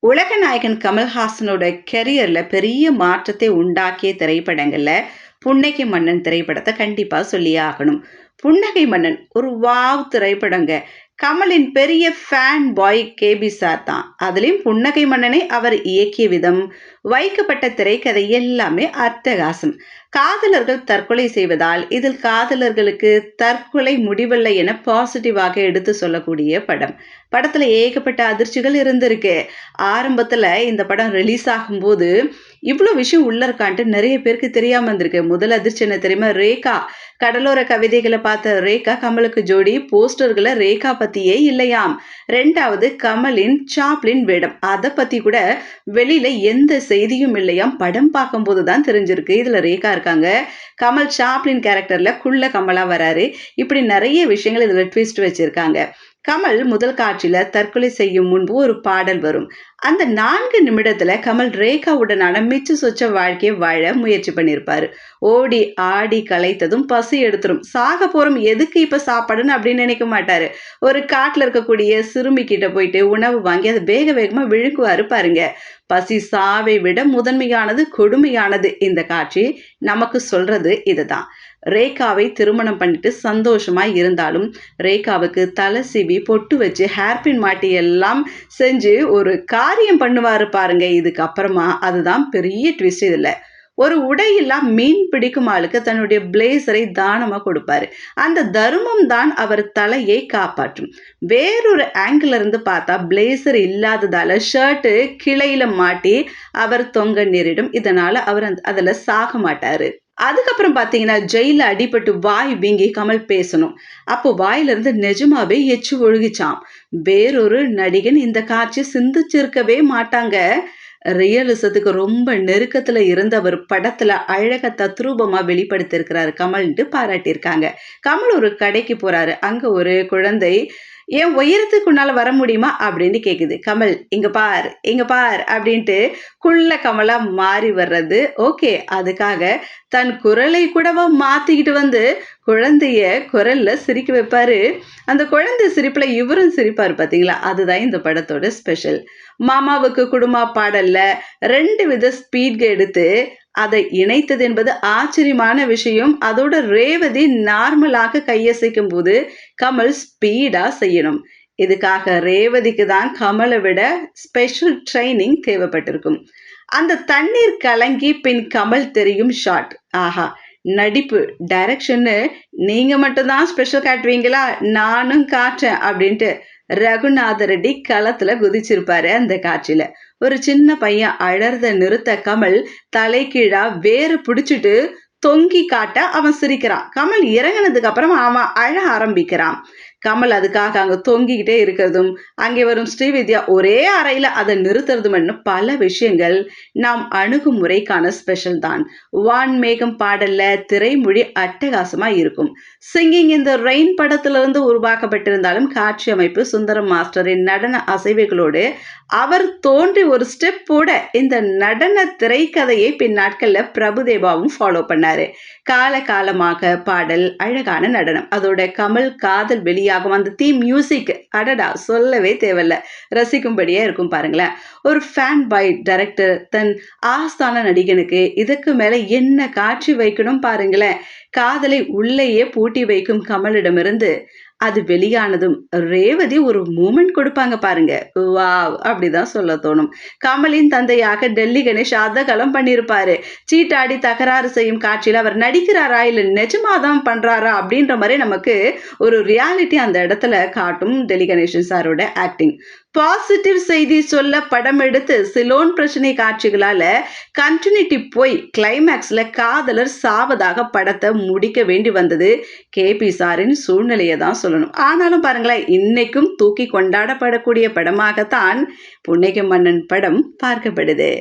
உலக நாயகன் கமல்ஹாசனோட கெரியர்ல பெரிய மாற்றத்தை உண்டாக்கிய திரைப்படங்கள்ல புன்னகை மன்னன் திரைப்படத்தை கண்டிப்பா சொல்லியே ஆகணும். புன்னகை மன்னன் ஒரு வாவ் திரைப்படங்க. கமலின் பெரிய ஃபேன் பாய் கேபி சார் தான். அதுலேயும் புன்னகை மன்னனை அவர் இயக்கிய விதம் வைக்கப்பட்ட திரைக்கதை எல்லாமே அட்டகாசம் காதலர்கள் தற்கொலை செய்வதால் இதில் காதலர்களுக்கு தற்கொலை முடிவில்லை என பாசிட்டிவாக எடுத்து சொல்லக்கூடிய படம். படத்தில் ஏகப்பட்ட அதிர்ச்சிகள் இருந்திருக்கு. ஆரம்பத்தில் இந்த படம் ரிலீஸ் ஆகும்போது இவ்வளோ விஷயம் உள்ள இருக்கான்ட்டு நிறைய பேருக்கு தெரியாமல் இருந்திருக்கு. முதல் அதிர்ச்சி என்ன தெரியுமா? ரேகா. கடலோர கவிதைகளை பார்த்த ரேகா கமலுக்கு ஜோடி. போஸ்டர்களை ரேகா பற்றியே இல்லையாம். ரெண்டாவது கமலின் சாப்ளின் வேடம். அதை பற்றி கூட வெளியில் எந்த செய்தியும் இல்லையாம். படம் பார்க்கும்போது தான் தெரிஞ்சிருக்கு. இதில் ரேகா இருக்காங்க. கமல் சாப்ளின் கேரக்டரில் குள்ள கமலாக வராரு. இப்படி நிறைய விஷயங்கள் இதில் ட்விஸ்ட் வச்சுருக்காங்க. கமல் முதல் காட்சியில தற்கொலை செய்யும் முன்பு ஒரு பாடல் வரும். அந்த நான்கு நிமிடத்துல கமல் ரேகாவுடனான மிச்சு சொச்ச வாழ்க்கையை வாழ முயற்சி பண்ணியிருப்பாரு. ஓடி ஆடி களைத்ததும் பசி எடுத்துரும். சாக போறோம் எதுக்கு இப்ப சாப்பாடுன்னு அப்படின்னு நினைக்க மாட்டாரு. ஒரு காட்டுல இருக்கக்கூடிய சிறுமி கிட்ட போயிட்டு உணவு வாங்கி அதை வேக வேகமா விழுக்குவாரு பாருங்க. பசி சாவை விட முதன்மையானது கொடுமையானது. இந்த காட்சி நமக்கு சொல்றது இதுதான். ரேகாவை திருமணம் பண்ணிட்டு சந்தோஷமா இருந்தாலும் ரேகாவுக்கு தலை சீவி பொட்டு வச்சு ஹேர்பின் மாட்டி எல்லாம் செஞ்சு ஒரு காரியம் பண்ணுவாரு பாருங்க. இதுக்கப்புறமா அதுதான் பெரிய ட்விஸ்ட் இதில். ஒரு உடையெல்லாம் மீன் பிடிக்கும் ஆளுக்கு தன்னுடைய பிளேசரை தானமாக கொடுப்பாரு. அந்த தர்மம் தான் அவர் தலையை காப்பாற்றும். வேறொரு ஆங்கிள் இருந்து பார்த்தா பிளேசர் இல்லாததால ஷர்ட்டு கிளையில மாட்டி அவர் தொங்க நேரிடும். இதனால அவர் அந் அதில் சாக மாட்டாரு. அதுக்கப்புறம் பார்த்தீங்கன்னா ஜெயிலில் அடிபட்டு வாய் வீங்கி கமல் பேசணும். அப்போ வாயிலிருந்து நிஜமாவே எச்சு ஒழுகிச்சாம். வேறொரு நடிகன் இந்த காட்சி சிந்திச்சிருக்கவே மாட்டாங்க. ரியலிசத்துக்கு ரொம்ப நெருக்கத்தில் இருந்தவர் படத்தில் அழக தத்ரூபமாக வெளிப்படுத்தியிருக்கிறாரு. கமல்ன்ட்டு பாராட்டியிருக்காங்க. கமல் ஒரு கடைக்கு போகிறாரு அங்கே ஒரு குழந்தை என் உயரத்துக்கு உன்னால் வர முடியுமா அப்படின்னு கேட்குது கமல் இங்கே பார் இங்கே பார் அப்படின்ட்டு குள்ள கமலாக மாறி வர்றது. ஓகே அதுக்காக தன் குரலை கூடவா மாற்றிக்கிட்டு வந்து குழந்தைய குரலில் சிரிக்க வைப்பார். அந்த குழந்தை சிரிப்பில் இவரும் சிரிப்பார் பார்த்தீங்களா அதுதான் இந்த படத்தோட ஸ்பெஷல் மாமாவுக்கு குடும்ப பாடலில் ரெண்டு வித ஸ்பீட்க எடுத்து அதை இணைத்தது என்பது ஆச்சரியமான விஷயம். அதோட ரேவதி நார்மலாக கையசைக்கும் போது கமல் ஸ்பீடா செய்யணும். இதுக்காக ரேவதிக்கு தான் கமலை விட ஸ்பெஷல் ட்ரைனிங் தேவைப்பட்டிருக்கும். அந்த தண்ணீர் கலங்கி பின் கமல் தெரியும் ஷாட் ஆஹா நடிப்பு டைரக்ஷன்னு நீங்க மட்டும்தான் ஸ்பெஷல் காட்டுவீங்களா? நானும் காட்டுறேன் அப்படின்ட்டு ரகுநாத ரெட்டி களத்துல குதிச்சிருப்பாரு அந்த காட்சியில. ஒரு சின்ன பையன் அழறத நிறுத்த கமல் தலைகீழா வேறு பிடிச்சிட்டு தொங்கி காட்ட அவன் சிரிக்கிறான். கமல் இறங்கினதுக்கு அப்புறம் அவன் அழ ஆரம்பிக்கிறான். கமல் அதுக்காக அங்க தொங்கிக்கிட்டே இருக்கிறதும் அங்கே வரும் ஸ்ரீவித்யா ஒரே அறையில அதை நிறுத்துறதும் பல விஷயங்கள் நாம் அணுகுமுறைக்கான ஸ்பெஷல் தான். வான் மேகம் பாடல்ல திரைமொழி அட்டகாசமா இருக்கும். சிங்கிங் இந்த ரெயின் படத்திலிருந்து உருவாக்கப்பட்டிருந்தாலும் காட்சி அமைப்பு சுந்தரம் மாஸ்டரின் நடன அசைவுகளோடு அவர் தோன்றி ஒரு ஸ்டெப் போட இந்த நடன திரைக்கதையை பின் பிரபுதேவாவும் ஃபாலோ பண்ணாரு. கால காலமாக பாடல் அழகான நடனம். அதோட கமல் காதல் ஆகும். அந்த தீம் மியூசிக் அடடா சொல்லவே தேவையில்ல. ரசிக்கும்படியே இருக்கும் பாருங்களேன். ஒரு ஃபேன் பாய் டைரக்டர் தன் ஆஸ்தான நடிகனுக்கு இதுக்கு மேலே என்ன காட்சி வைக்கணும் பாருங்களேன். காதலை உள்ளேயே பூட்டி வைக்கும் கமலிடமிருந்து அது வெளியானதும் ரேவதி ஒரு மூமெண்ட் கொடுப்பாங்க பாருங்க. வாவ்! அப்படிதான் சொல்ல தோணும். கமலின் தந்தையாக டெல்லி கணேஷ் அதகலம் பண்ணியிருப்பாரு. சீட்டாடி தகராறு செய்யும் காட்சியில் அவர் நடிக்கிறாரா இல்லை நிஜமாதான் பண்றாரா அப்படின்ற மாதிரி நமக்கு ஒரு ரியாலிட்டி அந்த இடத்துல காட்டும் டெல்லி கணேஷன் சாரோட ஆக்டிங் பாசிட்டிவ் செய்தி சொல்ல படம் எடுத்து சிலோன் பிரச்சனை காட்சிகளால கண்டினியூட்டி போய் கிளைமேக்ஸ்ல காதலர் சாவதாக படத்தை முடிக்க வேண்டி வந்தது. கேபி சாரின் சூழ்நிலையை தான் சொல்லணும். ஆனாலும் பாருங்களேன் இன்னைக்கும் தூக்கி கொண்டாடப்படக்கூடிய படமாகத்தான் புன்னகை மன்னன் படம் பார்க்கப்படுது.